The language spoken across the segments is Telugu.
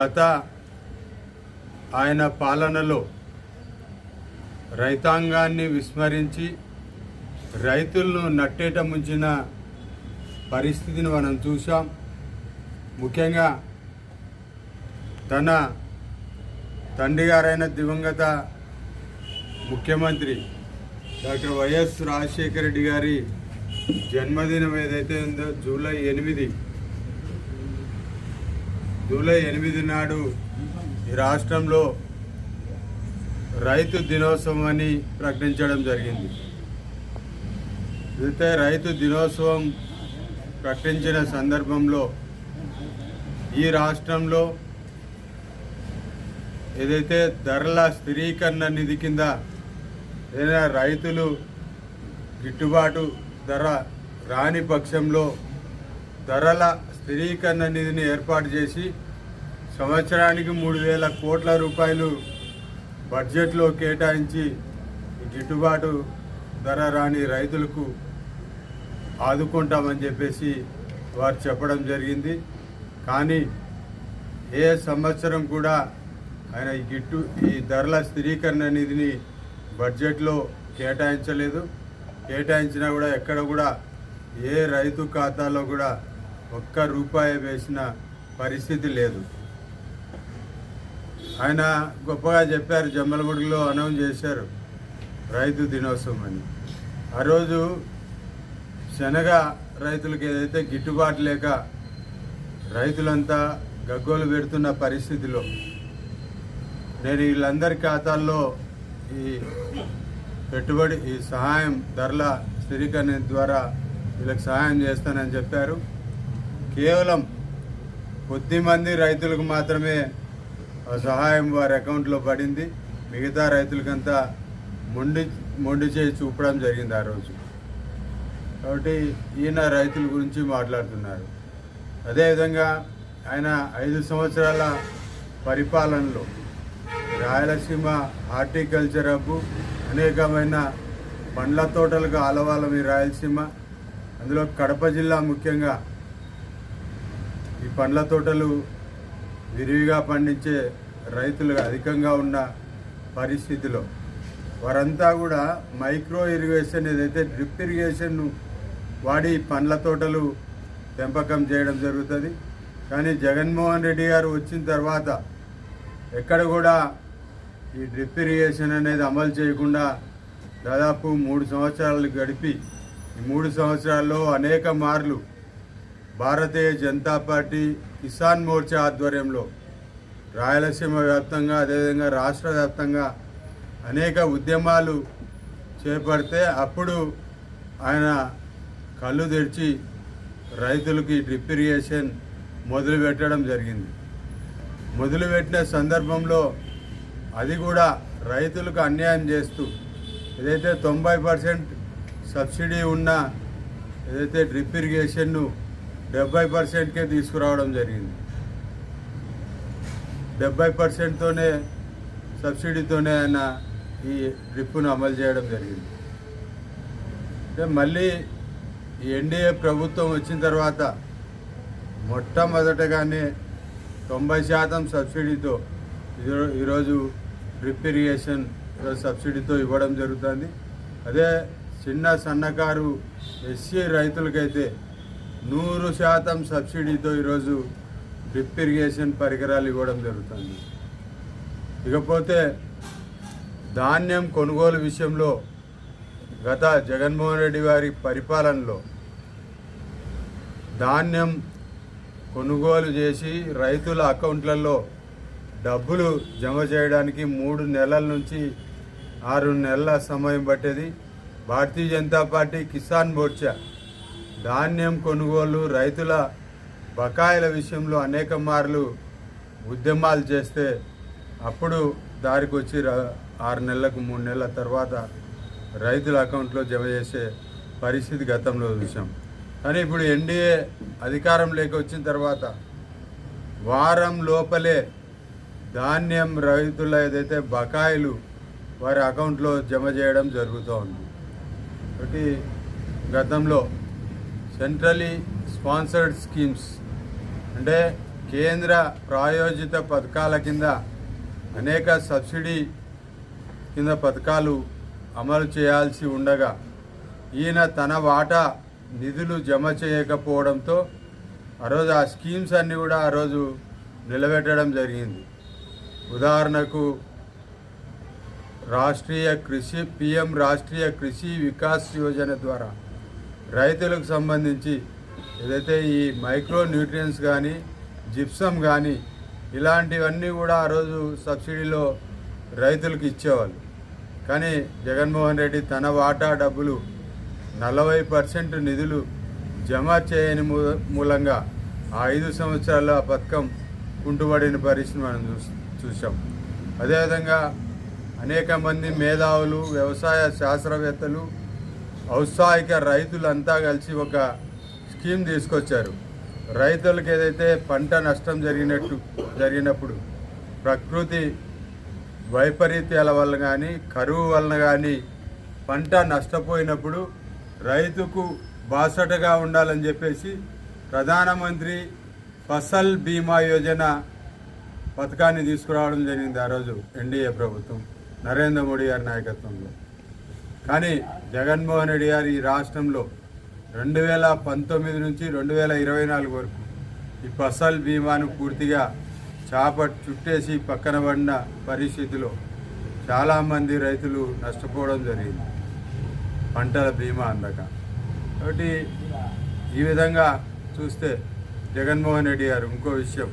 గత ఆయన పాలనలో రైతాంగాన్ని విస్మరించి రైతులను నట్టేట ముంచిన పరిస్థితిని మనం చూసాం ముఖ్యంగా తన తండ్రి గారైన దివంగత ముఖ్యమంత్రి డాక్టర్ వైఎస్ రాజశేఖర రెడ్డి గారి జన్మదినం ఏదైతే ఉందో జూలై ఎనిమిది జూలై ఎనిమిది నాడు ఈ రాష్ట్రంలో రైతు దినోత్సవం అని ప్రకటించడం జరిగింది. అయితే రైతు దినోత్సవం ప్రకటించిన సందర్భంలో ఈ రాష్ట్రంలో ఏదైతే ధరల స్థిరీకరణ నిధి కింద ఏదైనా రైతులు గిట్టుబాటు ధర రాని పక్షంలో ధరల స్థిరీకరణ నిధిని ఏర్పాటు చేసి సంవత్సరానికి మూడు వేల కోట్ల రూపాయలు బడ్జెట్లో కేటాయించి గిట్టుబాటు ధర రాని రైతులకు ఆదుకుంటామని చెప్పేసి వారు చెప్పడం జరిగింది. కానీ ఏ సంవత్సరం కూడా ఆయన ఈ గిట్టు ఈ ధరల స్థిరీకరణ నిధిని బడ్జెట్లో కేటాయించలేదు. కేటాయించినా కూడా ఎక్కడ కూడా ఏ రైతు ఖాతాలో కూడా ఒక్క రూపాయి వేసిన పరిస్థితి లేదు. ఆయన గొప్పగా చెప్పారు జమ్మలమడుగులో అనౌన్స్ చేశారు రైతు దినోత్సవం అని. ఆ రోజు శనగ రైతులకు ఏదైతే గిట్టుబాటు లేక రైతులంతా గగ్గోలు పెడుతున్న పరిస్థితిలో నేను వీళ్ళందరి ఖాతాల్లో ఈ పెట్టుబడి ఈ సహాయం ధరల స్థిరీకరణ ద్వారా వీళ్ళకి సహాయం చేస్తానని చెప్పారు. కేవలం కొద్ది మంది రైతులకు మాత్రమే సహాయం వారి అకౌంట్లో పడింది. మిగతా రైతులకంతా మొండి మొండి చేయి చూపడం జరిగింది ఆ రోజు. కాబట్టి ఈయన రైతుల గురించి మాట్లాడుతున్నారు. అదేవిధంగా ఆయన ఐదు సంవత్సరాల పరిపాలనలో రాయలసీమ హార్టికల్చర్ హబ్బు అనేకమైన పండ్ల తోటలకు ఆలవాలం ఈ రాయలసీమ అందులో కడప జిల్లా ముఖ్యంగా ఈ పండ్ల తోటలు విరివిగా పండించే రైతులు అధికంగా ఉన్న పరిస్థితిలో వారంతా కూడా మైక్రో ఇరిగేషన్ ఏదైతే డ్రిప్ ఇరిగేషన్ను వాడి పండ్ల తోటలు పెంపకం చేయడం జరుగుతుంది. కానీ జగన్మోహన్ రెడ్డి గారు వచ్చిన తర్వాత ఎక్కడ కూడా ఈ డ్రిప్ ఇరిగేషన్ అనేది అమలు చేయకుండా దాదాపు మూడు సంవత్సరాలు గడిపి ఈ మూడు సంవత్సరాల్లో అనేక మార్లు భారతీయ జనతా పార్టీ కిసాన్ మోర్చా ఆధ్వర్యంలో రాయలసీమ వ్యాప్తంగా అదేవిధంగా రాష్ట్ర వ్యాప్తంగా అనేక ఉద్యమాలు చేపడితే అప్పుడు ఆయన కళ్ళు తెరిచి రైతులకి డ్రిప్ ఇరిగేషన్ మొదలుపెట్టడం జరిగింది. మొదలుపెట్టిన సందర్భంలో అది కూడా రైతులకు అన్యాయం చేస్తూ ఏదైతే తొంభై పర్సెంట్ సబ్సిడీ ఉన్న ఏదైతే డ్రిప్ ఇరిగేషన్ను డెబ్బై పర్సెంట్కే తీసుకురావడం జరిగింది. డెబ్బై పర్సెంట్తోనే సబ్సిడీతోనే ఆయన ఈ డ్రిప్పును అమలు చేయడం జరిగింది. అంటే మళ్ళీ ఎన్డీఏ ప్రభుత్వం వచ్చిన తర్వాత మొట్టమొదటగానే తొంభై శాతం సబ్సిడీతో ఈరోజు డ్రిప్ ఇరిగేషన్ సబ్సిడీతో ఇవ్వడం జరుగుతుంది. అదే చిన్న సన్నకారు ఎస్సీ రైతులకైతే నూరు శాతం సబ్సిడీతో ఈరోజు డ్రిప్ ఇరిగేషన్ పరికరాలు ఇవ్వడం జరుగుతుంది. ఇకపోతే ధాన్యం కొనుగోలు విషయంలో గత జగన్మోహన్ రెడ్డి గారి పరిపాలనలో ధాన్యం కొనుగోలు చేసి రైతుల అకౌంట్లలో డబ్బులు జమ చేయడానికి మూడు నెలల నుంచి ఆరు నెలల సమయం పట్టేది. భారతీయ జనతా పార్టీ కిసాన్ మోర్చా ధాన్యం కొనుగోలు రైతుల బకాయిల విషయంలో అనేక మార్లు ఉద్యమాలు చేస్తే అప్పుడు దారికి వచ్చి ర- ఆరు నెలలకు మూడు నెలల తర్వాత రైతుల అకౌంట్లో జమ చేసే పరిస్థితి గతంలో చూసాం. కానీ ఇప్పుడు ఎన్డీఏ అధికారం లేక వచ్చిన తర్వాత వారం లోపలే ధాన్యం రైతుల ఏదైతే బకాయిలు వారి అకౌంట్లో జమ చేయడం జరుగుతూ ఉంది కాబట్టి గతంలో సెంట్రలీ స్పాన్సర్డ్ స్కీమ్స్ అంటే కేంద్ర ప్రాయోజిత పథకాల కింద అనేక సబ్సిడీ కింద పథకాలు అమలు చేయాల్సి ఉండగా ఈయన తన వాటా నిధులు జమ చేయకపోవడంతో ఆ రోజు ఆ స్కీమ్స్ అన్నీ కూడా ఆ రోజు నిలబెట్టడం జరిగింది. ఉదాహరణకు రాష్ట్రీయ కృషి పిఎం రాష్ట్రీయ కృషి వికాస్ యోజన ద్వారా రైతులకు సంబంధించి ఏదైతే ఈ మైక్రో న్యూట్రియన్స్ కానీ జిప్సమ్ కానీ ఇలాంటివన్నీ కూడా ఆ రోజు సబ్సిడీలో రైతులకు ఇచ్చేవాళ్ళు. కానీ జగన్మోహన్ రెడ్డి తన వాటా డబ్బులు నలభై పర్సెంట్ నిధులు జమ చేయని మూ- మూలంగా ఆ ఐదు సంవత్సరాల ఆ పథకం కుంటుబడిన పరిస్థితి మనం చూస్ చూసాం అదేవిధంగా అనేక మంది మేధావులు వ్యవసాయ శాస్త్రవేత్తలు ఔత్సాహిక రైతులంతా కలిసి ఒక స్కీమ్ తీసుకొచ్చారు. రైతులకు ఏదైతే పంట నష్టం జరిగినట్టు జరిగినప్పుడు ప్రకృతి వైపరీత్యాల వల్ల కానీ కరువు వలన కానీ పంట నష్టపోయినప్పుడు రైతుకు బాసటగా ఉండాలని చెప్పేసి ప్రధానమంత్రి ఫసల్ బీమా యోజన పథకాన్ని తీసుకురావడం జరిగింది ఆ రోజు ఎన్డీఏ ప్రభుత్వం. నరేంద్ర మోడీ గారి నాయకత్వంలో. కానీ జగన్మోహన్ రెడ్డి గారు ఈ రాష్ట్రంలో రెండు వేల పంతొమ్మిది నుంచి రెండు వేల ఇరవై నాలుగు వరకు ఈ ఫసల్ బీమాను పూర్తిగా చేప చుట్టేసి పక్కన పడిన పరిస్థితిలో చాలామంది రైతులు నష్టపోవడం జరిగింది. పంటల బీమా అందక. కాబట్టి ఈ విధంగా చూస్తే జగన్మోహన్ రెడ్డి గారు ఇంకో విషయం.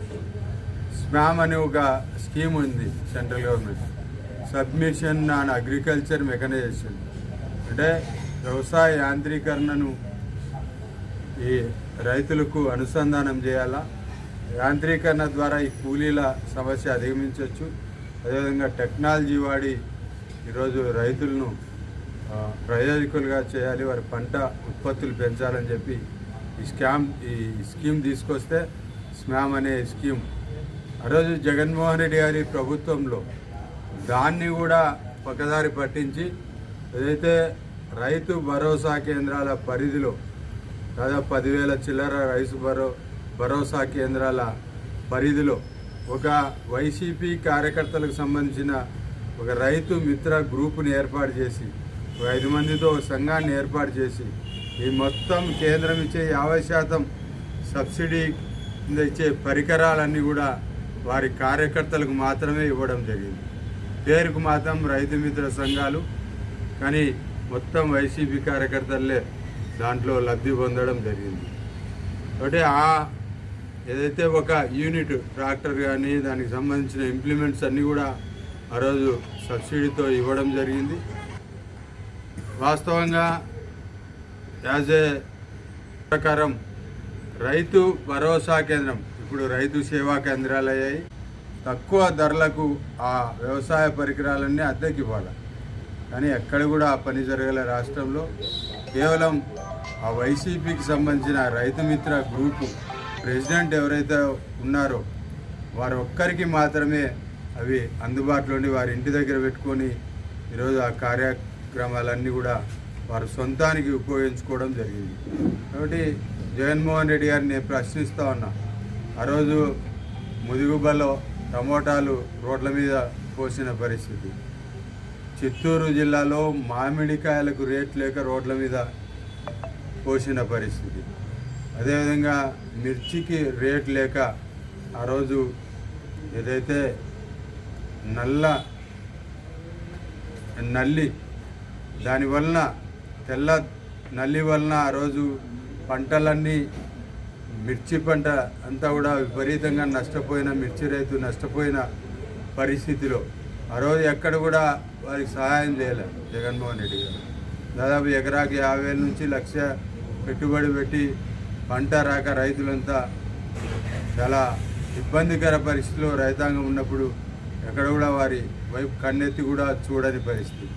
స్మామ్ అనే ఒక స్కీమ్ ఉంది central government. Submission on agriculture mechanization. అంటే వ్యవసాయ యాంత్రీకరణను ఈ రైతులకు అనుసంధానం చేయాలా? యాంత్రీకరణ ద్వారా ఈ కూలీల సమస్య అధిగమించవచ్చు. అదేవిధంగా టెక్నాలజీ వాడి ఈరోజు రైతులను ప్రయోజకులుగా చేయాలి. వారి పంట ఉత్పత్తులు పెంచాలని చెప్పి ఈ స్కామ్ ఈ స్కీమ్ తీసుకొస్తే స్మామ్ అనే స్కీమ్. ఆ రోజు జగన్మోహన్ రెడ్డి గారి ప్రభుత్వంలో దాన్ని కూడా పక్కదారి పట్టించి ఏదైతే రైతు భరోసా కేంద్రాల పరిధిలో దాదాపు పదివేల చిల్లర రైతు భరో భరోసా కేంద్రాల పరిధిలో ఒక వైసీపీ కార్యకర్తలకు సంబంధించిన ఒక రైతు మిత్ర గ్రూపుని ఏర్పాటు చేసి ఒక ఐదు మందితో సంఘాన్ని ఏర్పాటు చేసి ఈ మొత్తం కేంద్రం ఇచ్చే యాభై శాతం సబ్సిడీ కింద ఇచ్చే పరికరాలన్నీ కూడా వారి కార్యకర్తలకు మాత్రమే ఇవ్వడం జరిగింది. పేరుకు మాత్రం రైతు మిత్ర సంఘాలు కానీ మొత్తం వైసీపీ కార్యకర్తలే దాంట్లో లబ్ధి పొందడం జరిగింది. కాబట్టి ఆ ఏదైతే ఒక యూనిట్ ట్రాక్టర్ కానీ దానికి సంబంధించిన ఇంప్లిమెంట్స్ అన్నీ కూడా ఆ రోజు సబ్సిడీతో ఇవ్వడం జరిగింది. వాస్తవంగా యాజ్ ఏ ప్రకారం రైతు భరోసా కేంద్రం ఇప్పుడు రైతు సేవా కేంద్రాలు అయ్యాయి. తక్కువ ధరలకు ఆ వ్యవసాయ పరికరాలన్నీ అద్దెకి ఇవ్వాలి. కానీ ఎక్కడ కూడా ఆ పని జరగలే రాష్ట్రంలో. కేవలం ఆ వైసీపీకి సంబంధించిన రైతు మిత్ర గ్రూపు ప్రెసిడెంట్ ఎవరైతే ఉన్నారో వారు ఒక్కరికి మాత్రమే అవి అందుబాటులోని వారి ఇంటి దగ్గర పెట్టుకొని ఈరోజు ఆ కార్యక్రమాలన్నీ కూడా వారు సొంతానికి ఉపయోగించుకోవడం జరిగింది. కాబట్టి జగన్మోహన్ రెడ్డి గారిని నేను ప్రశ్నిస్తూ ఉన్నా ఆ రోజు ముదిగుబలో టమోటాలు రోడ్ల మీద పోసిన పరిస్థితి. చిత్తూరు జిల్లాలో మామిడికాయలకు రేట్ లేక రోడ్ల మీద పోసిన పరిస్థితి. అదేవిధంగా మిర్చికి రేట్ లేక ఆ రోజు ఏదైతే నల్ల నల్లి దానివలన తెల్ల నల్లి వలన ఆ రోజు పంటలన్నీ మిర్చి పంట అంతా కూడా విపరీతంగా నష్టపోయిన మిర్చి రైతు నష్టపోయిన పరిస్థితిలో ఆ రోజు ఎక్కడ కూడా వారికి సహాయం చేయలేదు జగన్మోహన్ రెడ్డి గారు. దాదాపు ఎకరాకి యాభై నుంచి లక్ష పెట్టుబడి పెట్టి పంట రాక రైతులంతా చాలా ఇబ్బందికర పరిస్థితిలో రైతాంగం ఉన్నప్పుడు ఎక్కడ కూడా వారి వైపు కన్నెత్తి కూడా చూడని పరిస్థితి.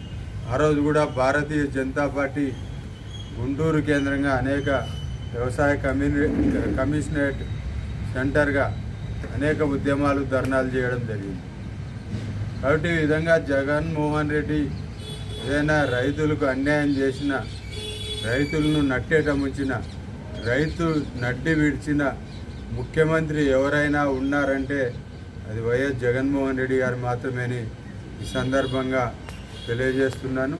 ఆ రోజు కూడా భారతీయ జనతా పార్టీ గుంటూరు కేంద్రంగా అనేక వ్యవసాయ కమ్యూని కమిషనరేట్ సెంటర్గా అనేక ఉద్యమాలు ధర్నాలు చేయడం జరిగింది. కాబట్టి ఈ విధంగా జగన్మోహన్ రెడ్డి ఏదైనా రైతులకు అన్యాయం చేసిన రైతులను నట్టేట ముంచిన రైతు నడ్డి విడిచిన ముఖ్యమంత్రి ఎవరైనా ఉన్నారంటే అది వైఎస్ జగన్మోహన్ రెడ్డి గారు మాత్రమేని ఈ సందర్భంగా తెలియజేస్తున్నాను.